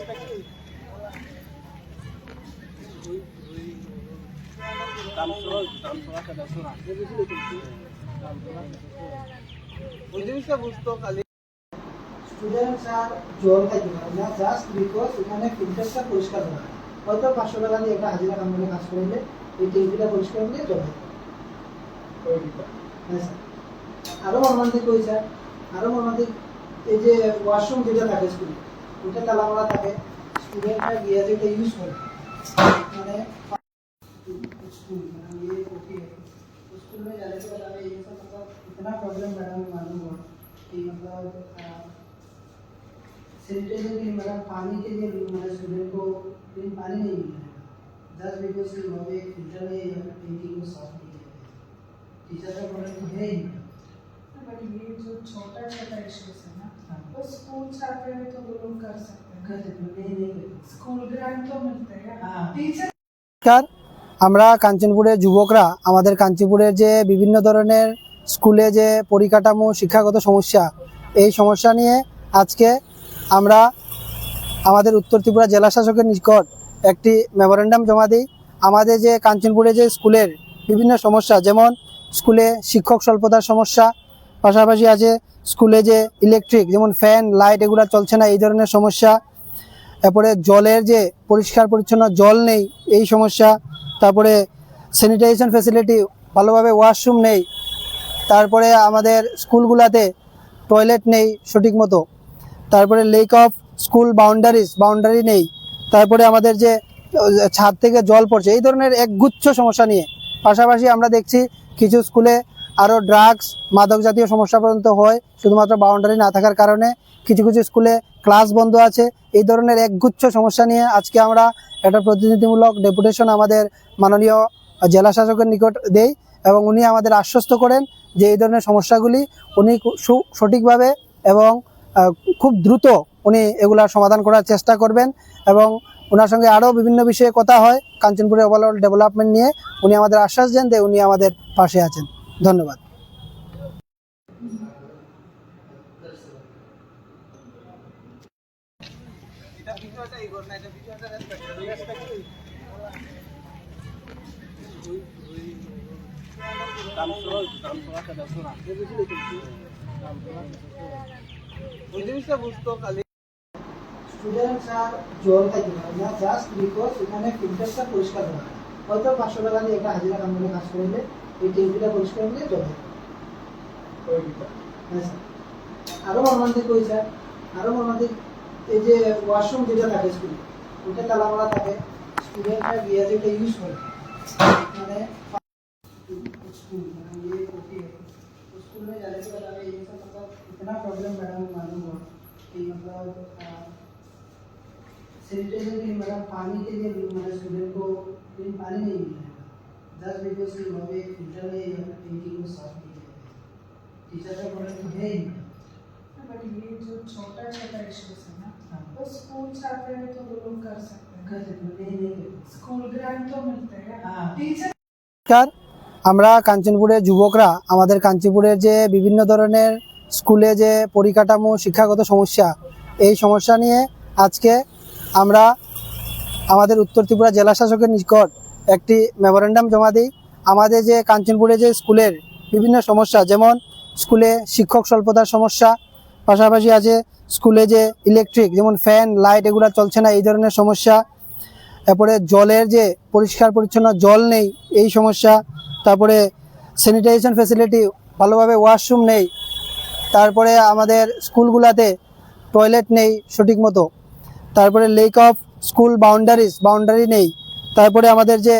আর পরিষ্কার হয় হয়তো পাঁচশো করলে এই পরিষ্কার হ্যাঁ আরও মর্মান্তিক আরও মর্মান্তিক, এই যে ওয়াশরুম যেটা থাকে স্কুলে ওটা তালা মারা থাকে স্টুডেন্টরা গিয়ে যেটা ইউজ করে মানে स्कूल मतलब ये ओके है तो स्कूल में जाने के बाद हमें ये सब मतलब इतना प्रॉब्लम मैडम मालूम हुआ कि मतलब सैनिटाइजर के लिए मैडम पानी के लिए भी हमारे स्टूडेंट को क्लीन पानी नहीं मिल रहा है जस्ट बिकॉज कि वहाँ पे एक फिल्टर है या फिर टैंकी को साफ नहीं किया गया टीचर का प्रॉब्लम तो है ही मैडम पर ये जो छोटा छोटा इश्यूज है ना हाँ। वो स्कूल जाते हैं तो वो लोग कर सकते हैं कर सकते हैं, नहीं नहीं करते स्कूल ग्रांट तो मिलते हैं हाँ। टीचर নমস্কার আমরা কাঞ্চনপুরের যুবকরা আমাদের কাঞ্চনপুরের যে বিভিন্ন ধরনের স্কুলে যে পরিকাঠামো শিক্ষাগত সমস্যা এই সমস্যা নিয়ে আজকে আমরা আমাদের উত্তর ত্রিপুরা জেলা শাসকের নিকট একটি মেমোরেন্ডাম জমা দিই আমাদের যে কাঞ্চনপুরে যে স্কুলের বিভিন্ন সমস্যা যেমন স্কুলে শিক্ষক স্বল্পতার সমস্যা পাশাপাশি আছে স্কুলে যে ইলেকট্রিক যেমন ফ্যান লাইট এগুলো চলছে না, এই ধরনের সমস্যা। তারপরে জলের যে পরিষ্কার পরিচ্ছন্ন জল নেই, এই সমস্যা। তারপরে স্যানিটাইজেশন ফেসিলিটি ভালোভাবে ওয়াশরুম নেই। তারপরে আমাদের স্কুলগুলোতে টয়লেট নেই সঠিক মতো। তারপরে lack of school boundaries boundary নেই। তারপরে আমাদের যে ছাদ থেকে জল পড়ছে, এই ধরনের একগুচ্ছ সমস্যা নিয়ে। পাশাপাশি আমরা দেখছি কিছু স্কুলে আরও ড্রাগস মাদক জাতীয় সমস্যা পর্যন্ত হয়, শুধুমাত্র বাউন্ডারি না থাকার কারণে কিছু কিছু স্কুলে ক্লাস বন্ধ আছে। এই ধরনের একগুচ্ছ সমস্যা নিয়ে আজকে আমরা একটা প্রতিনিধিমূলক ডেপুটেশন আমাদের মাননীয় জেলা শাসকের নিকট দেই এবং উনি আমাদের আশ্বস্ত করেন যে এই ধরনের সমস্যাগুলি উনি সঠিকভাবে এবং খুব দ্রুত উনি এগুলার সমাধান করার চেষ্টা করবেন এবং ওনার সঙ্গে আরও বিভিন্ন বিষয়ে কথা হয়। কাঞ্চনপুরের ওভারঅল ডেভেলপমেন্ট নিয়ে উনি আমাদের আশ্বাস দেন যে উনি আমাদের পাশে আছেন। ধন্যবাদ স্টুডেন্টস আর পারে না জাস্ট বিকজ এখানে পরিষ্কার হয়। হয়তো পাঁচশো টাকা দিয়ে একটা হাজিরা কাজ করলে এই ট্যাঙ্কিটা পরিষ্কার করে জল খাইতে হ্যাঁ স্যার আরও মর্মান্তিক হয়েছে আরও মর্মান্তিক এই যে ওয়াশরুম যেটা থাকে স্কুলে ওটা তালা মারা থাকে স্টুডেন্টরা গিয়ে যেটা ইউজ করে মানে स्कूल मतलब ये ओके है तो स्कूल में जाने के बाद हमें ये सब मतलब इतना प्रॉब्लम मैडम मालूम हुआ कि मतलब सैनिटाइजर के लिए मैडम पानी के लिए भी हमारे स्टूडेंट को क्लीन पानी नहीं मिल रहा है जस्ट बिकॉज कि वहाँ पे एक फिल्टर है या फिर टैंकी को साफ नहीं किया गया टीचर का प्रॉब्लम तो है ही मैडम पर ये जो छोटा छोटा इश्यूज है ना हाँ। वो स्कूल जाते हैं तो वो लोग कर सकते कर हैं सकते हैं, नहीं नहीं करते स्कूल ग्रांट तो मिलते हैं हाँ। टीचर নমস্কার আমরা কাঞ্চনপুরের যুবকরা আমাদের কাঞ্চনপুরের যে বিভিন্ন ধরনের স্কুলে যে পরিকাঠামো শিক্ষাগত সমস্যা এই সমস্যা নিয়ে আজকে আমরা আমাদের উত্তর ত্রিপুরা জেলা শাসকের নিকট একটি মেমোরেন্ডাম জমা দিই। আমাদের যে কাঞ্চনপুরে যে স্কুলের বিভিন্ন সমস্যা, যেমন স্কুলে শিক্ষক স্বল্পতার সমস্যা, পাশাপাশি আছে স্কুলে যে ইলেকট্রিক যেমন ফ্যান লাইট এগুলো চলছে না, এই ধরনের সমস্যা। তারপরে জলের যে পরিষ্কার পরিচ্ছন্ন জল নেই, এই সমস্যা। তারপরে স্যানিটাইজেশন ফেসিলিটি ভালোভাবে ওয়াশরুম নেই। তারপরে আমাদের স্কুলগুলোতে টয়লেট নেই সঠিক মতো তারপরে lack of school boundaries boundary নেই। তারপরে আমাদের যে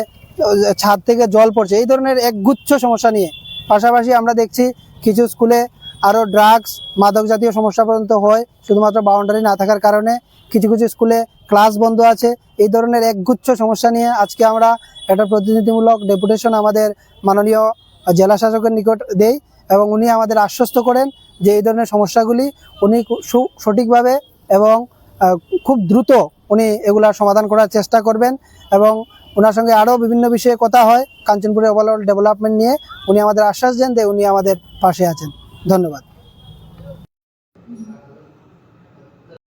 ছাদ থেকে জল পড়ছে, এই ধরনের একগুচ্ছ সমস্যা নিয়ে। পাশাপাশি আমরা দেখছি কিছু স্কুলে আরও ড্রাগস মাদক জাতীয় সমস্যা পর্যন্ত হয়, শুধুমাত্র বাউন্ডারি না থাকার কারণে কিছু কিছু স্কুলে ক্লাস বন্ধ আছে। এই ধরনের একগুচ্ছ সমস্যা নিয়ে আজকে আমরা একটা প্রতিনিধিমূলক ডেপুটেশন আমাদের মাননীয় জেলা শাসকের নিকট দেই এবং উনি আমাদের আশ্বস্ত করেন যে এই ধরনের সমস্যাগুলি উনি সঠিকভাবে এবং খুব দ্রুত উনি এগুলা সমাধান করার চেষ্টা করবেন এবং ওনার সঙ্গে আরও বিভিন্ন বিষয়ে কথা হয়, কাঞ্চনপুরের ওভারঅল ডেভেলপমেন্ট নিয়ে। উনি আমাদের আশ্বাস দেন যে উনি আমাদের পাশে আছেন। ধন্যবাদ।